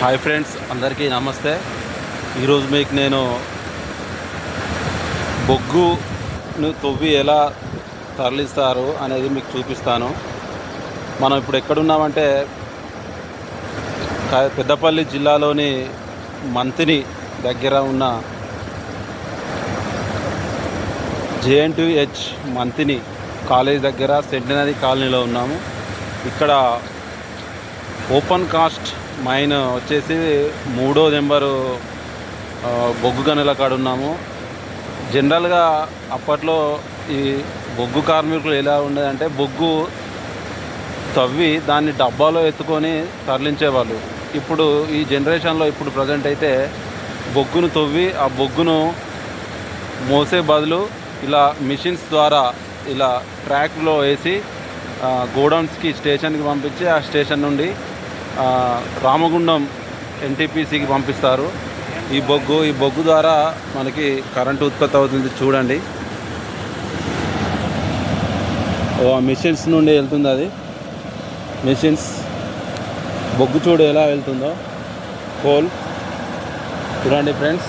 Hi friends అందరికీ నమస్తే. ఈరోజు మీకు నేను బొగ్గును తొవ్వి ఎలా తరలిస్తారు అనేది మీకు చూపిస్తాను. మనం ఇప్పుడు ఎక్కడున్నామంటే పెద్దపల్లి జిల్లాలోని మంతిని దగ్గర ఉన్న జేఎన్టీహెచ్ మంతిని కాలేజ్ దగ్గర సెంటనరీ కాలనీలో ఉన్నాము. ఇక్కడ ఓపెన్ కాస్ట్ మైన్ వచ్చేసి మూడో నెంబరు బొగ్గు గనుల కాడ ఉన్నాము. జనరల్గా అప్పట్లో ఈ బొగ్గు కార్మికులు ఎలా ఉండేదంటే బొగ్గు తవ్వి దాన్ని డబ్బాలో ఎత్తుకొని తరలించేవాళ్ళు. ఇప్పుడు ఈ జనరేషన్లో ఇప్పుడు ప్రజెంట్ అయితే బొగ్గును తవ్వి ఆ బొగ్గును మోసే బదులు ఇలా మిషన్స్ ద్వారా ఇలా ట్రాక్లో వేసి గోడౌన్స్కి స్టేషన్కి పంపించి ఆ స్టేషన్ నుండి రామగుండం ఎన్టీపీసీకి పంపిస్తారు. ఈ బొగ్గు ఈ బొగ్గు ద్వారా మనకి కరెంటు ఉత్పత్తి అవుతుంది చూడండి. ఓ మిషన్స్ నుండి వెళ్తుంది అది. మిషన్స్ బొగ్గు చూడు ఎలా వెళ్తుందో. కోల్ చూడండి ఫ్రెండ్స్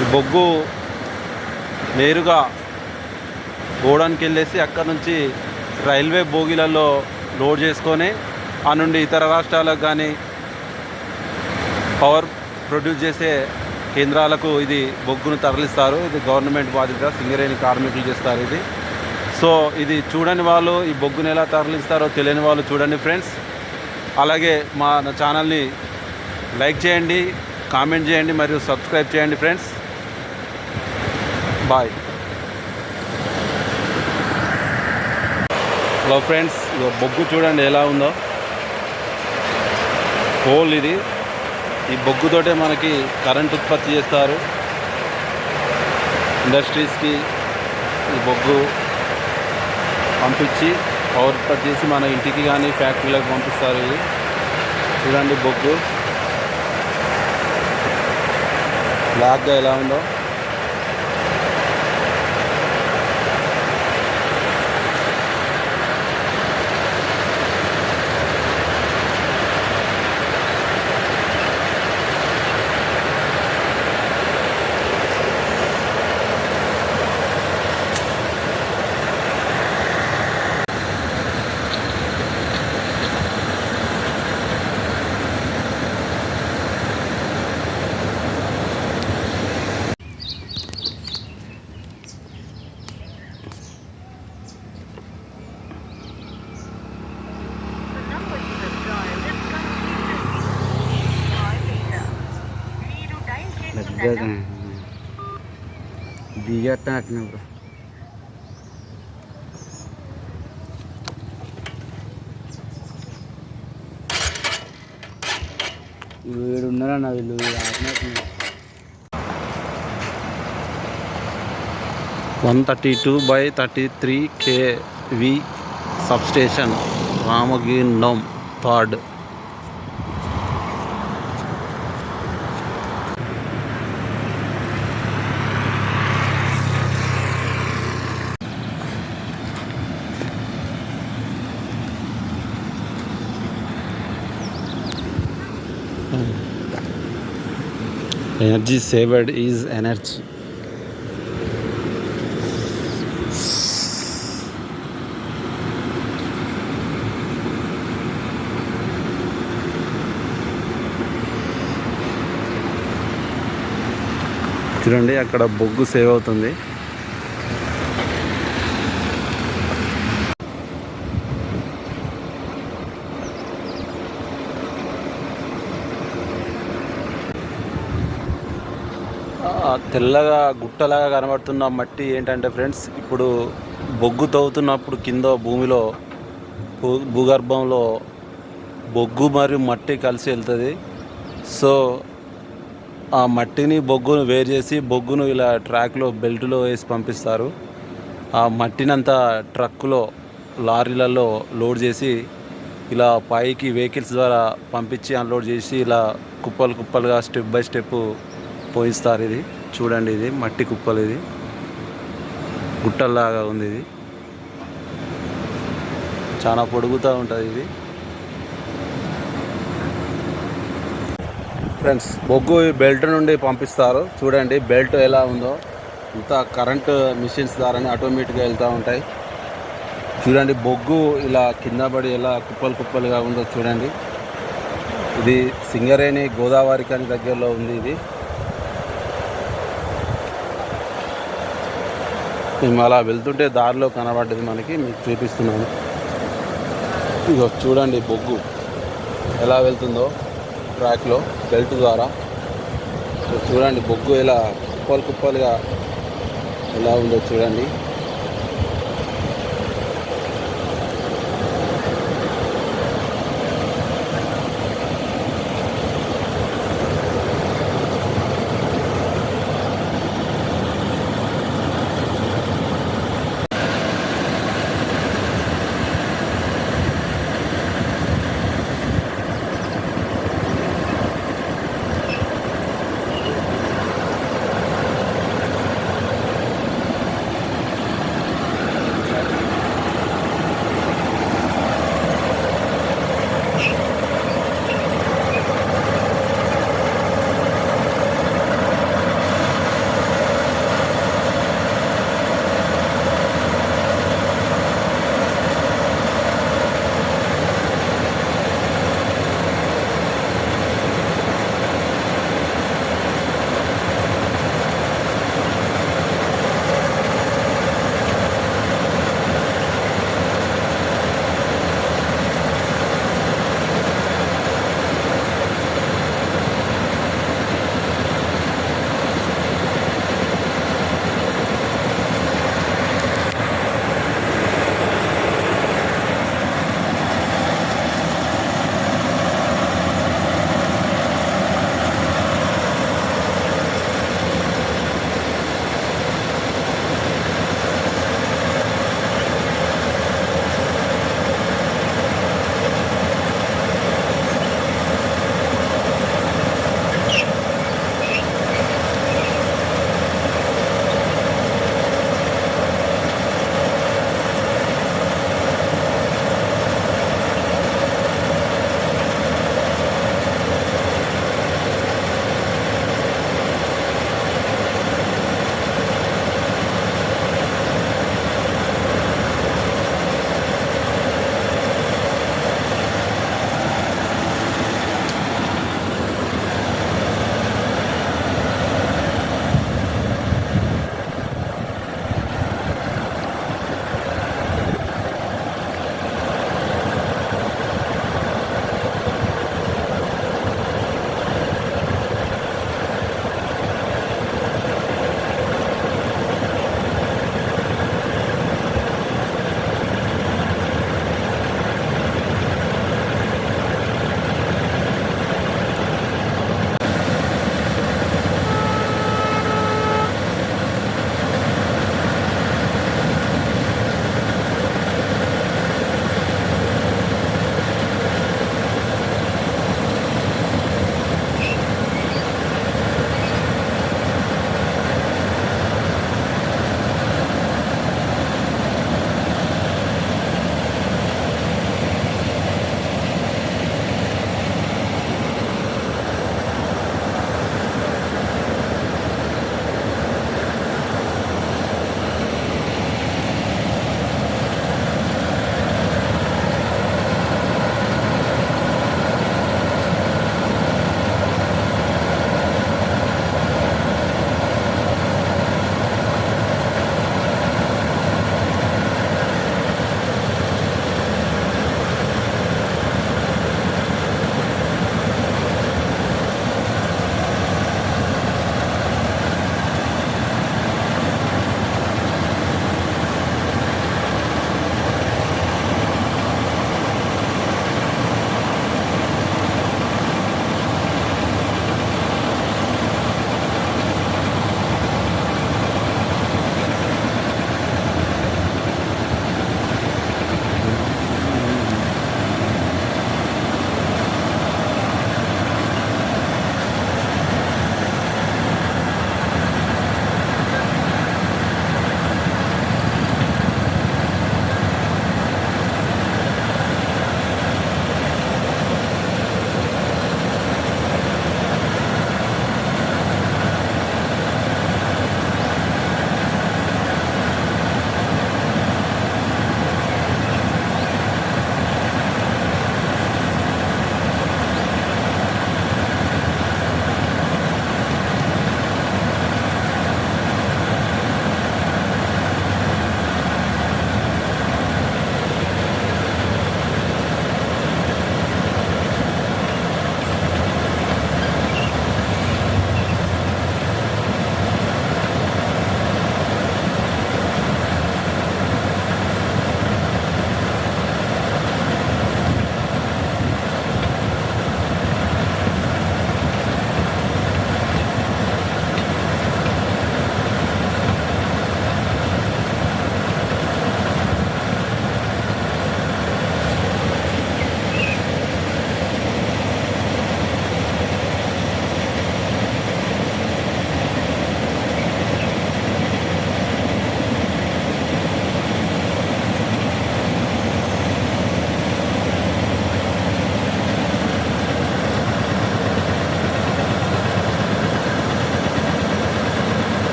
ఈ బొగ్గు నేరుగా గోడానికి వెళ్ళేసి అక్కడ నుంచి రైల్వే బోగీలలో లోడ్ చేసుకొని ఆ నుండి ఇతర రాష్ట్రాలకు కానీ పవర్ ప్రొడ్యూస్ చేసే కేంద్రాలకు ఇది బొగ్గును తరలిస్తారు. ఇది గవర్నమెంట్ బాధ్యత సింగరేణి కార్మికులు చేస్తారు ఇది. సో ఇది చూడని వాళ్ళు ఈ బొగ్గును ఎలా తరలిస్తారో తెలియని వాళ్ళు చూడండి ఫ్రెండ్స్. అలాగే మా ఛానల్ని లైక్ చేయండి కామెంట్ చేయండి మరియు సబ్స్క్రైబ్ చేయండి ఫ్రెండ్స్. బాయ్. హలో ఫ్రెండ్స్ బొగ్గు చూడండి ఎలా ఉందో. హోల్ ఇది. ఈ బొగ్గుతోటే మనకి కరెంట్ ఉత్పత్తి చేస్తారు. ఇండస్ట్రీస్కి ఈ బొగ్గు పంపించి పవర్ ఉత్పత్తి చేసి మన ఇంటికి కానీ ఫ్యాక్టరీలకు పంపిస్తారు ఇది. చూడండి బొగ్గు. బ్లాక్గా ఎలా ఉందో. అట్టినప్పుడు వీడు ఉన్నారన్న వీళ్ళు one thirty two by thirty three KV substation రామగిన్నం third energy సేవర్డ్ ఈజ్ ఎనర్జీ చూడండి అక్కడ బొగ్గు సేవ్ అవుతుంది. తెల్లగా గుట్టలాగా కనబడుతున్న మట్టి ఏంటంటే ఫ్రెండ్స్ ఇప్పుడు బొగ్గు తవ్వుతున్నప్పుడు కింద భూమిలో భూ- భూగర్భంలో బొగ్గు మరియు మట్టి కలిసి వెళ్తుంది. సో ఆ మట్టిని బొగ్గును వేరు చేసి బొగ్గును ఇలా ట్రాక్లో బెల్ట్లో వేసి పంపిస్తారు. ఆ మట్టినంతా ట్రక్కులో లారీలలో లోడ్ చేసి ఇలా పైకి వెహికల్స్ ద్వారా పంపించి అన్లోడ్ చేసి ఇలా కుప్పలు కుప్పలుగా స్టెప్ బై స్టెప్ పోయిస్తారు ఇది. చూడండి ఇది మట్టి కుప్పలు ఇది. గుట్టల్లాగా ఉంది ఇది. చాలా పొడుగుతూ ఉంటుంది ఇది. ఫ్రెండ్స్ బొగ్గు బెల్ట్ నుండి పంపిస్తారు. చూడండి బెల్ట్ ఎలా ఉందో. ఇంత కరెంట్ మిషన్స్ ద్వారానే ఆటోమేటిక్గా వెళ్తూ ఉంటాయి. చూడండి బొగ్గు ఇలా కింద పడి ఎలా కుప్పలు కుప్పలుగా ఉందో చూడండి. ఇది సింగరేణి గోదావరి కాని దగ్గరలో ఉంది ఇది. మేము అలా వెళ్తుంటే దారిలో కనబడ్డది మనకి మీకు చూపిస్తున్నాను. ఇగో చూడండి బొగ్గు. ఎలా వెళ్తుందో ట్రాక్లో బెల్ట్ ద్వారా. చూడండి బొగ్గు ఎలా కుప్పలు కుప్పలుగా ఎలా ఉందో చూడండి.